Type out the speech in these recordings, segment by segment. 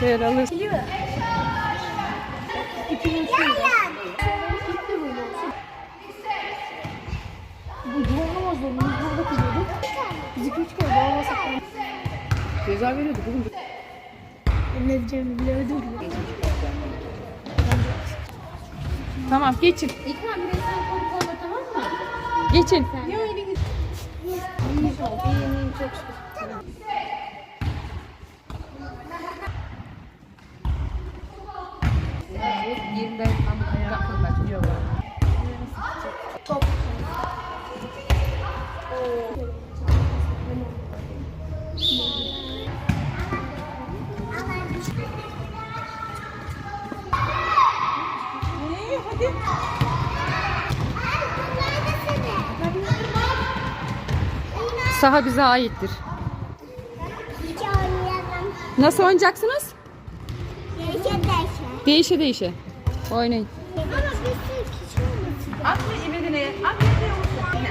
Geliyor. İkinin Gitti böyle. Bu yuvarlamaz da biz burada kızıyorduk. Biz iki üç kere bağlamasak. Ceza veriyordu bugün. Ne diyeceğimi bile ödürdü. Tamam geçin. İkram bir de sen kontrol tamam mı? Geçin. Ne öyle git. İyi. İyi, iyi, çok şükür. Yerinden takılmak. Top. Saha bize aittir. Nasıl oynayacaksınız? Değişe değişe. Oynayın. Atma ibedine. Atma ibedine olsun. Yine.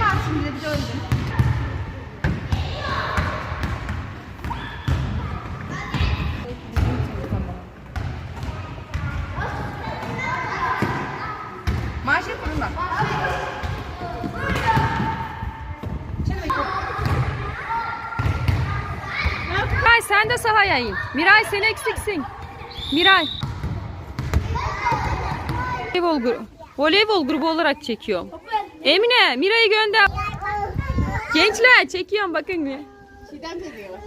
Bak şimdi bir döndün. Maaşı kurulma. Miray sen de sahaya in. Miray sen eksiksin. Miray. Voleybol, gru voleybol grubu olarak çekiyorum. Emine, Miray'ı gönder. Gençler çekiyorum bakın bir. Çiğdem de diyor.